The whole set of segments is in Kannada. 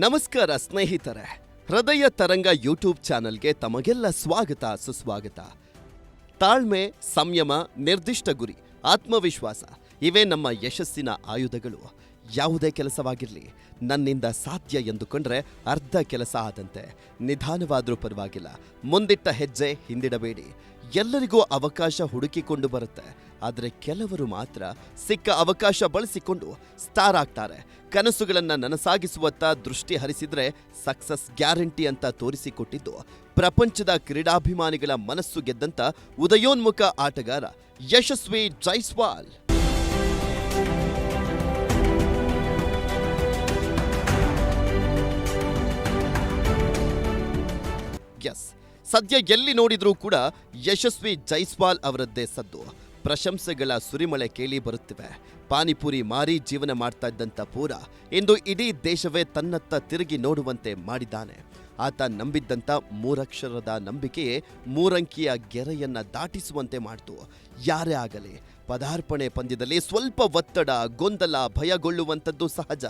ನಮಸ್ಕಾರ ಸ್ನೇಹಿತರೆ. ಹೃದಯ ತರಂಗ ಯೂಟ್ಯೂಬ್ ಚಾನಲ್ಗೆ ತಮಗೆಲ್ಲ ಸ್ವಾಗತ, ಸುಸ್ವಾಗತ. ತಾಳ್ಮೆ, ಸಂಯಮ, ನಿರ್ದಿಷ್ಟ ಗುರಿ, ಆತ್ಮವಿಶ್ವಾಸ, ಇವೇ ನಮ್ಮ ಯಶಸ್ಸಿನ ಆಯುಧಗಳು. ಯಾವುದೇ ಕೆಲಸವಾಗಿರಲಿ, ನನ್ನಿಂದ ಸಾಧ್ಯ ಎಂದುಕೊಂಡ್ರೆ ಅರ್ಧ ಕೆಲಸ ಆದಂತೆ, ನಿಧಾನವಾದರೂ ಪರವಾಗಿಲ್ಲ. ಮುಂದಿಟ್ಟ ಹೆಜ್ಜೆ ಹಿಂದಿಡಬೇಡಿ. ಎಲ್ಲರಿಗೂ ಅವಕಾಶ ಹುಡುಕಿಕೊಂಡು ಬರುತ್ತೆ. ಆದರೆ ಕೆಲವರು ಮಾತ್ರ ಸಿಕ್ಕ ಅವಕಾಶ ಬಳಸಿಕೊಂಡು ಸ್ಟಾರ್ ಆಗ್ತಾರೆ. ಕನಸುಗಳನ್ನು ನನಸಾಗಿಸುವತ್ತ ದೃಷ್ಟಿ ಹರಿಸಿದ್ರೆ ಸಕ್ಸಸ್ ಗ್ಯಾರಂಟಿ ಅಂತ ತೋರಿಸಿಕೊಟ್ಟಿದ್ದು ಪ್ರಪಂಚದ ಕ್ರೀಡಾಭಿಮಾನಿಗಳ ಮನಸ್ಸು ಗೆದ್ದಂತ ಉದಯೋನ್ಮುಖ ಆಟಗಾರ ಯಶಸ್ವಿ ಜೈಸ್ವಾಲ್. ಎಸ್. ಸದ್ಯ ಎಲ್ಲಿ ನೋಡಿದ್ರೂ ಕೂಡ ಯಶಸ್ವಿ ಜೈಸ್ವಾಲ್ ಅವರದ್ದೇ ಸದ್ದು. ಪ್ರಶಂಸೆಗಳ ಸುರಿಮಳೆ ಕೇಳಿ ಬರುತ್ತಿವೆ. ಪಾನಿಪುರಿ ಮಾರಿ ಜೀವನ ಮಾಡ್ತಾ ಇದ್ದಂಥ ಪೂರ ಇಂದು ಇಡೀ ದೇಶವೇ ತನ್ನತ್ತ ತಿರುಗಿ ನೋಡುವಂತೆ ಮಾಡಿದ್ದಾನೆ. ಆತ ನಂಬಿದ್ದಂಥ ಮೂರಕ್ಷರದ ನಂಬಿಕೆಯೇ ಮೂರಂಕಿಯ ಗೆರೆಯನ್ನು ದಾಟಿಸುವಂತೆ ಮಾಡ್ತು. ಯಾರೇ ಆಗಲಿ ಪದಾರ್ಪಣೆ ಪಂದ್ಯದಲ್ಲಿ ಸ್ವಲ್ಪ ಒತ್ತಡ, ಗೊಂದಲ ಭಯಗೊಳ್ಳುವಂಥದ್ದು ಸಹಜ.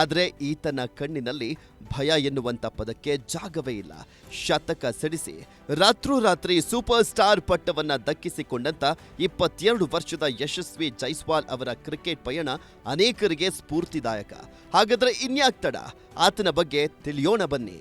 ಆದರೆ ಈತನ ಕಣ್ಣಿನಲ್ಲಿ ಭಯ ಎನ್ನುವಂಥ ಪದಕ್ಕೆ ಜಾಗವೇ ಇಲ್ಲ. ಶತಕ ಸಿಡಿಸಿ, ರಾತ್ರೋರಾತ್ರಿ ಸೂಪರ್ ಸ್ಟಾರ್ ಪಟ್ಟವನ್ನು ದಕ್ಕಿಸಿಕೊಂಡಂತ ಇಪ್ಪತ್ತೆರಡು ವರ್ಷದ ಯಶಸ್ವಿ ಜೈಸ್ವಾಲ್ ಅವರ ಕ್ರಿಕೆಟ್ ಪಯಣ ಅನೇಕರಿಗೆ ಸ್ಫೂರ್ತಿದಾಯಕ. ಹಾಗಾದರೆ ಇನ್ಯಾಕ್ತಡ ಆತನ ಬಗ್ಗೆ ತಿಳಿಯೋಣ ಬನ್ನಿ.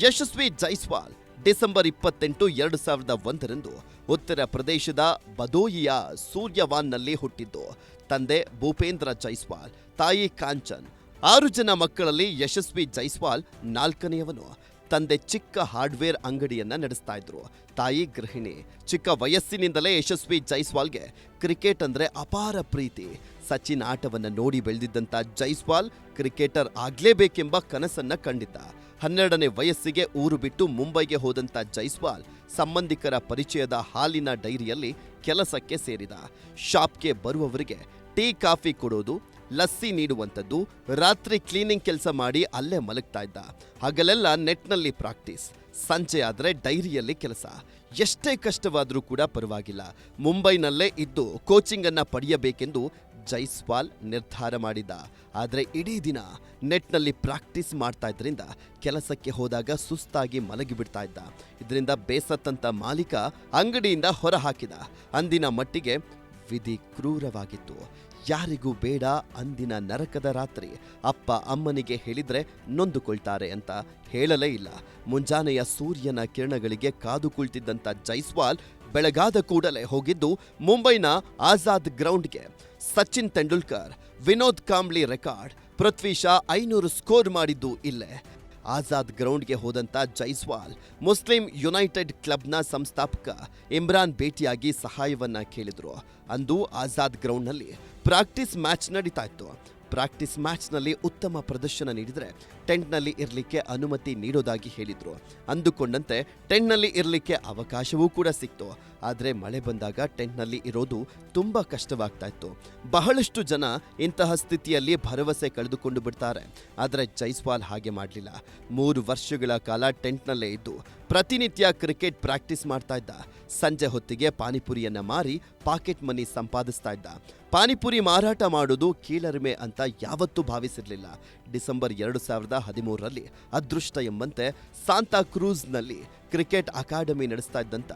ಯಶಸ್ವಿ ಜೈಸ್ವಾಲ್ ಡಿಸೆಂಬರ್ ಇಪ್ಪತ್ತೆಂಟು ಎರಡು ಸಾವಿರದ ಒಂದರಂದು ಉತ್ತರ ಪ್ರದೇಶದ ಬದೋಯಿಯ ಸೂರ್ಯವಾನ್ನಲ್ಲಿ ಹುಟ್ಟಿದ್ದು. ತಂದೆ ಭೂಪೇಂದ್ರ ಜೈಸ್ವಾಲ್, ತಾಯಿ ಕಾಂಚನ್. ಆರು ಜನ ಮಕ್ಕಳಲ್ಲಿ ಯಶಸ್ವಿ ಜೈಸ್ವಾಲ್ ನಾಲ್ಕನೆಯವನು. ತಂದೆ ಚಿಕ್ಕ ಹಾರ್ಡ್ವೇರ್ ಅಂಗಡಿಯನ್ನ ನಡೆಸ್ತಾ ಇದ್ರು. ತಾಯಿ, ಗೃಹಿಣಿ, ಚಿಕ್ಕ ವಯಸ್ಸಿನಿಂದಲೇ ಯಶಸ್ವಿ ಜೈಸ್ವಾಲ್ಗೆ ಕ್ರಿಕೆಟ್ ಅಂದ್ರೆ ಅಪಾರ ಪ್ರೀತಿ. ಸಚಿನ್ ಆಟವನ್ನ ನೋಡಿ ಬೆಳೆದಿದ್ದಂಥ ಜೈಸ್ವಾಲ್ ಕ್ರಿಕೆಟರ್ ಆಗ್ಲೇಬೇಕೆಂಬ ಕನಸನ್ನ ಕಂಡಿದ್ದ. ಹನ್ನೆರಡನೇ ವಯಸ್ಸಿಗೆ ಊರು ಬಿಟ್ಟು ಮುಂಬೈಗೆ ಹೋದಂಥ ಜೈಸ್ವಾಲ್ ಸಂಬಂಧಿಕರ ಪರಿಚಯದ ಹಾಲಿನ ಡೈರಿಯಲ್ಲಿ ಕೆಲಸಕ್ಕೆ ಸೇರಿದ. ಶಾಪ್ಗೆ ಬರುವವರಿಗೆ ಟೀ, ಕಾಫಿ ಕೊಡೋದು ಲಸ್ಸಿ ನೀಡುವಂಥದ್ದು, ರಾತ್ರಿ ಕ್ಲೀನಿಂಗ್ ಕೆಲಸ ಮಾಡಿ ಅಲ್ಲೇ ಮಲಗ್ತಾ ಇದ್ದ. ಹಗಲೆಲ್ಲ ನೆಟ್ನಲ್ಲಿ ಪ್ರಾಕ್ಟೀಸ್. ಸಂಜೆ ಆದರೆ ಡೈರಿಯಲ್ಲಿ ಕೆಲಸ. ಎಷ್ಟೇ ಕಷ್ಟವಾದರೂ ಕೂಡ ಪರವಾಗಿಲ್ಲ. ಮುಂಬೈನಲ್ಲೇ ಇದ್ದು ಕೋಚಿಂಗನ್ನು ಪಡೆಯಬೇಕೆಂದು ಜೈಸ್ವಾಲ್ ನಿರ್ಧಾರ ಮಾಡಿದ್ದ. ಆದರೆ ಇಡೀ ದಿನ ನೆಟ್ನಲ್ಲಿ ಪ್ರಾಕ್ಟೀಸ್ ಮಾಡ್ತಾ ಇದ್ರಿಂದ ಕೆಲಸಕ್ಕೆ ಹೋದಾಗ ಸುಸ್ತಾಗಿ ಮಲಗಿಬಿಡ್ತಾ ಇದ್ದ. ಇದರಿಂದ ಬೇಸತ್ತಂತ ಮಾಲೀಕ ಅಂಗಡಿಯಿಂದ ಹೊರ ಹಾಕಿದ. ಅಂದಿನ ಮಟ್ಟಿಗೆ ವಿಧಿ ಕ್ರೂರವಾಗಿತ್ತು. ಯಾರಿಗೂ ಬೇಡ ಅಂದಿನ ನರಕದ ರಾತ್ರಿ. ಅಪ್ಪ ಅಮ್ಮನಿಗೆ ಹೇಳಿದ್ರೆ ನೊಂದುಕೊಳ್ತಾರೆ ಅಂತ ಹೇಳಲೇ ಇಲ್ಲ. ಮುಂಜಾನೆಯ ಸೂರ್ಯನ ಕಿರಣಗಳಿಗೆ ಕಾದು ಕುಳಿತಿದ್ದಂಥ ಜೈಸ್ವಾಲ್ ಬೆಳಗಾದ ಕೂಡಲೇ ಹೋಗಿದ್ದು ಮುಂಬೈನ ಆಜಾದ್ ಗ್ರೌಂಡ್ಗೆ. ಸಚಿನ್ ತೆಂಡೂಲ್ಕರ್, ವಿನೋದ್ ಕಾಂಬ್ಳಿ ರೆಕಾರ್ಡ್ ಪೃಥ್ವಿ ಶಾ ಐನೂರು ಸ್ಕೋರ್ ಮಾಡಿದ್ದು ಇಲ್ಲೇ. ಆಜಾದ್ ಗ್ರೌಂಡ್ಗೆ ಹೋದಂಥ ಜೈಸ್ವಾಲ್, ಮುಸ್ಲಿಂ ಯುನೈಟೆಡ್ ಕ್ಲಬ್ನ ಸಂಸ್ಥಾಪಕ ಇಮ್ರಾನ್ ಭೇಟಿಯಾಗಿ ಸಹಾಯವನ್ನ ಕೇಳಿದ್ರು. ಅಂದು ಆಜಾದ್ ಗ್ರೌಂಡ್ನಲ್ಲಿ ಪ್ರಾಕ್ಟೀಸ್ ಮ್ಯಾಚ್ ನಡೀತಾ ಇತ್ತು. ಪ್ರಾಕ್ಟೀಸ್ ಮ್ಯಾಚ್ನಲ್ಲಿ ಉತ್ತಮ ಪ್ರದರ್ಶನ ನೀಡಿದರೆ ಟೆಂಟ್ನಲ್ಲಿ ಇರಲಿಕ್ಕೆ ಅನುಮತಿ ನೀಡೋದಾಗಿ ಹೇಳಿದರು. ಅಂದುಕೊಂಡಂತೆ ಟೆಂಟ್ನಲ್ಲಿ ಇರಲಿಕ್ಕೆ ಅವಕಾಶವೂ ಕೂಡ ಸಿಕ್ತು. ಆದರೆ ಮಳೆ ಬಂದಾಗ ಟೆಂಟ್ನಲ್ಲಿ ಇರೋದು ತುಂಬ ಕಷ್ಟವಾಗ್ತಾ ಇತ್ತು. ಬಹಳಷ್ಟು ಜನ ಇಂತಹ ಸ್ಥಿತಿಯಲ್ಲಿ ಭರವಸೆ ಕಳೆದುಕೊಂಡು ಬಿಡ್ತಾರೆ. ಆದರೆ ಜೈಸ್ವಾಲ್ ಹಾಗೆ ಮಾಡಲಿಲ್ಲ. ಮೂರು ವರ್ಷಗಳ ಕಾಲ ಟೆಂಟ್ನಲ್ಲೇ ಇದ್ದು ಪ್ರತಿನಿತ್ಯ ಕ್ರಿಕೆಟ್ ಪ್ರಾಕ್ಟೀಸ್ ಮಾಡ್ತಾ ಇದ್ದ. ಸಂಜೆ ಹೊತ್ತಿಗೆ ಪಾನಿಪುರಿಯನ್ನ ಮಾರಿ ಪಾಕೆಟ್ ಮನಿ ಸಂಪಾದಿಸ್ತಾ ಇದ್ದ. ಪಾನಿಪುರಿ ಮಾರಾಟ ಮಾಡೋದು ಕೀಳರಿಮೆ ಅಂತ ಯಾವತ್ತೂ ಭಾವಿಸಿರಲಿಲ್ಲ. ಡಿಸೆಂಬರ್ ಎರಡು ಸಾವಿರದ ಹದಿಮೂರರಲ್ಲಿ ಅದೃಷ್ಟ ಎಂಬಂತೆ ಸಾಂತಾ ಕ್ರೂಸ್ನಲ್ಲಿ ಕ್ರಿಕೆಟ್ ಅಕಾಡೆಮಿ ನಡೆಸ್ತಾ ಇದ್ದಂಥ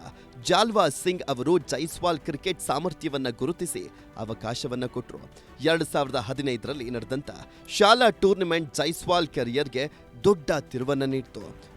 ಜಾಲ್ವಾ ಸಿಂಗ್ ಅವರು ಜೈಸ್ವಾಲ್ ಕ್ರಿಕೆಟ್ ಸಾಮರ್ಥ್ಯವನ್ನ ಗುರುತಿಸಿ ಅವಕಾಶವನ್ನ ಕೊಟ್ಟರು ಎರಡು ಸಾವಿರದ ಹದಿನೈದರಲ್ಲಿ ನಡೆದಂತ ಶಾಲಾ ಟೂರ್ನಮೆಂಟ್ ಜೈಸ್ವಾಲ್ ಕೆರಿಯರ್ಗೆ ದೊಡ್ಡ ತಿರುವನ್ನು ನೀಡಿತು.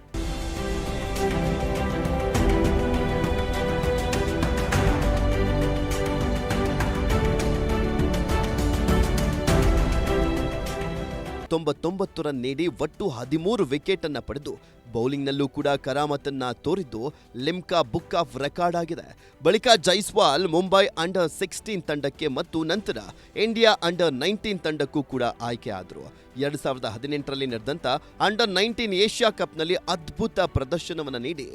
ತೊಂಬತ್ತೊಂಬತ್ತು ರನ್ ನೀಡಿ ಒಟ್ಟು ಹದಿಮೂರು ವಿಕೆಟ್ ಅನ್ನ ಪಡೆದು ಬೌಲಿಂಗ್ನಲ್ಲೂ ಕೂಡ ಕರಾಮತನ್ನ ತೋರಿದ್ದು ಲಿಮ್ಕಾ ಬುಕ್ ಆಫ್ ರೆಕಾರ್ಡ್ ಆಗಿದೆ. ಬಳಿಕ ಜೈಸ್ವಾಲ್ ಮುಂಬೈ ಅಂಡರ್ ಸಿಕ್ಸ್ಟೀನ್ ತಂಡಕ್ಕೆ ಮತ್ತು ನಂತರ ಇಂಡಿಯಾ ಅಂಡರ್ ನೈನ್ಟೀನ್ ತಂಡಕ್ಕೂ ಕೂಡ ಆಯ್ಕೆ ಆದರು. ಎರಡು ಸಾವಿರದ ಹದಿನೆಂಟರಲ್ಲಿ ನಡೆದಂತ ಅಂಡರ್ ನೈನ್ಟೀನ್ ಏಷ್ಯಾ ಕಪ್ನಲ್ಲಿ ಅದ್ಭುತ ಪ್ರದರ್ಶನವನ್ನು ನೀಡಿ.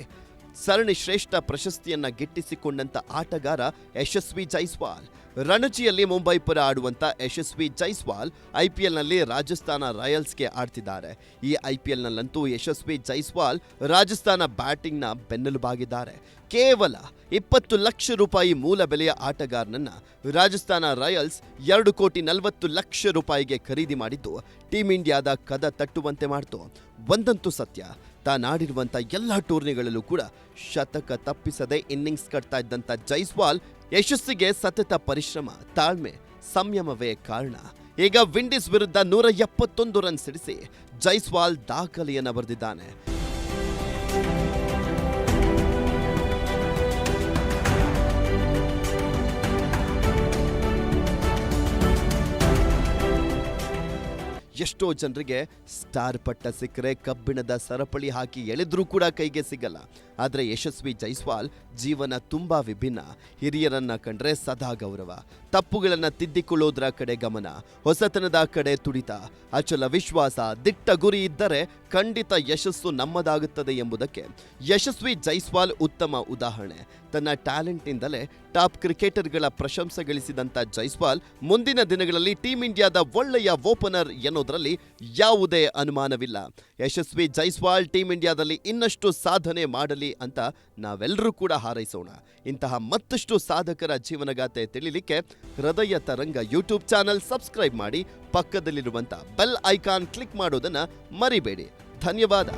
ಸರಣಿ ಶ್ರೇಷ್ಠ ಪ್ರಶಸ್ತಿಯನ್ನ ಗಿಟ್ಟಿಸಿಕೊಂಡಂತ ಆಟಗಾರ ಯಶಸ್ವಿ ಜೈಸ್ವಾಲ್. ರಣಜಿಯಲ್ಲಿ ಮುಂಬೈ ಪರ ಆಡುವಂತ ಯಶಸ್ವಿ ಜೈಸ್ವಾಲ್ ಐಪಿಎಲ್ನಲ್ಲಿ ರಾಜಸ್ಥಾನ ರಾಯಲ್ಸ್ಗೆ ಆಡ್ತಿದ್ದಾರೆ. ಈ ಐಪಿಎಲ್ನಲ್ಲಂತೂ ಯಶಸ್ವಿ ಜೈಸ್ವಾಲ್ ರಾಜಸ್ಥಾನ ಬ್ಯಾಟಿಂಗ್ನ ಬೆನ್ನೆಲುಬಾಗಿದ್ದಾರೆ. ಕೇವಲ ಇಪ್ಪತ್ತು ಲಕ್ಷ ರೂಪಾಯಿ ಮೂಲ ಬೆಲೆಯ ಆಟಗಾರನನ್ನ ರಾಜಸ್ಥಾನ ರಾಯಲ್ಸ್ ಎರಡು ಕೋಟಿ ನಲವತ್ತು ಲಕ್ಷ ರೂಪಾಯಿಗೆ ಖರೀದಿ ಮಾಡಿದ್ದು, ಟೀಂ ಇಂಡಿಯಾದ ಕದ ತಟ್ಟುವಂತೆ ಮಾಡ್ತು. ಒಂದಂತೂ ಸತ್ಯ. ತಾನಾಡಿರುವಂಥ ಎಲ್ಲ ಟೂರ್ನಿಗಳಲ್ಲೂ ಕೂಡ ಶತಕ ತಪ್ಪಿಸದೆ ಇನ್ನಿಂಗ್ಸ್ ಕಟ್ತಾ ಇದ್ದಂಥ ಜೈಸ್ವಾಲ್ ಯಶಸ್ಸಿಗೆ ಸತತ ಪರಿಶ್ರಮ, ತಾಳ್ಮೆ, ಸಂಯಮವೇ ಕಾರಣ. ಈಗ ವಿಂಡೀಸ್ ವಿರುದ್ಧ ನೂರ ಎಪ್ಪತ್ತೊಂದು ರನ್ ಸಿಡಿಸಿ ಜೈಸ್ವಾಲ್ ದಾಖಲೆಯನ್ನು ಬರೆದಿದ್ದಾನೆ. ಎಷ್ಟೋ ಜನರಿಗೆ ಸ್ಟಾರ್ ಪಟ್ಟ ಸಿಕ್ಕರೆ ಕಬ್ಬಿಣದ ಸರಪಳಿ ಹಾಕಿ ಎಳೆದ್ರೂ ಕೂಡ ಕೈಗೆ ಸಿಗಲ್ಲ. ಆದರೆ ಯಶಸ್ವಿ ಜೈಸ್ವಾಲ್ ಜೀವನ ತುಂಬಾ ವಿಭಿನ್ನ. ಹಿರಿಯರನ್ನ ಕಂಡ್ರೆ ಸದಾ ಗೌರವ. ತಪ್ಪುಗಳನ್ನ ತಿದ್ದಿಕೊಳ್ಳೋದ್ರ ಕಡೆ ಗಮನ. ಹೊಸತನದ ಕಡೆ ತುಡಿತ. ಅಚಲ ವಿಶ್ವಾಸ, ದಿಟ್ಟ ಗುರಿ ಇದ್ದರೆ ಖಂಡಿತ ಯಶಸ್ಸು ನಮ್ಮದಾಗುತ್ತದೆ ಎಂಬುದಕ್ಕೆ ಯಶಸ್ವಿ ಜೈಸ್ವಾಲ್ ಉತ್ತಮ ಉದಾಹರಣೆ. ತನ್ನ ಟ್ಯಾಲೆಂಟ್ನಿಂದಲೇ ಟಾಪ್ ಕ್ರಿಕೆಟರ್ಗಳ ಪ್ರಶಂಸೆ ಗಳಿಸಿದಂಥ ಜೈಸ್ವಾಲ್ ಮುಂದಿನ ದಿನಗಳಲ್ಲಿ ಟೀಂ ಇಂಡಿಯಾದ ಒಳ್ಳೆಯ ಓಪನರ್ ಎನ್ನುವುದರಲ್ಲಿ ಯಾವುದೇ ಅನುಮಾನವಿಲ್ಲ. ಯಶಸ್ವಿ ಜೈಸ್ವಾಲ್ ಟೀಂ ಇಂಡಿಯಾದಲ್ಲಿ ಇನ್ನಷ್ಟು ಸಾಧನೆ ಮಾಡಲಿ ಅಂತ ನಾವೆಲ್ಲರೂ ಕೂಡ ಹಾರೈಸೋಣ. ಇಂತಹ ಮತ್ತಷ್ಟು ಸಾಧಕರ ಜೀವನಗಾಥೆ ತಿಳಿಲಿಕ್ಕೆ ಹೃದಯ ತರಂಗ ಯೂಟ್ಯೂಬ್ ಚಾನೆಲ್ ಸಬ್ಸ್ಕ್ರೈಬ್ ಮಾಡಿ ಪಕ್ಕದಲ್ಲಿರುವಂಥ ಬೆಲ್ ಐಕಾನ್ ಕ್ಲಿಕ್ ಮಾಡೋದನ್ನ ಮರಿಬೇಡಿ. ಧನ್ಯವಾದ.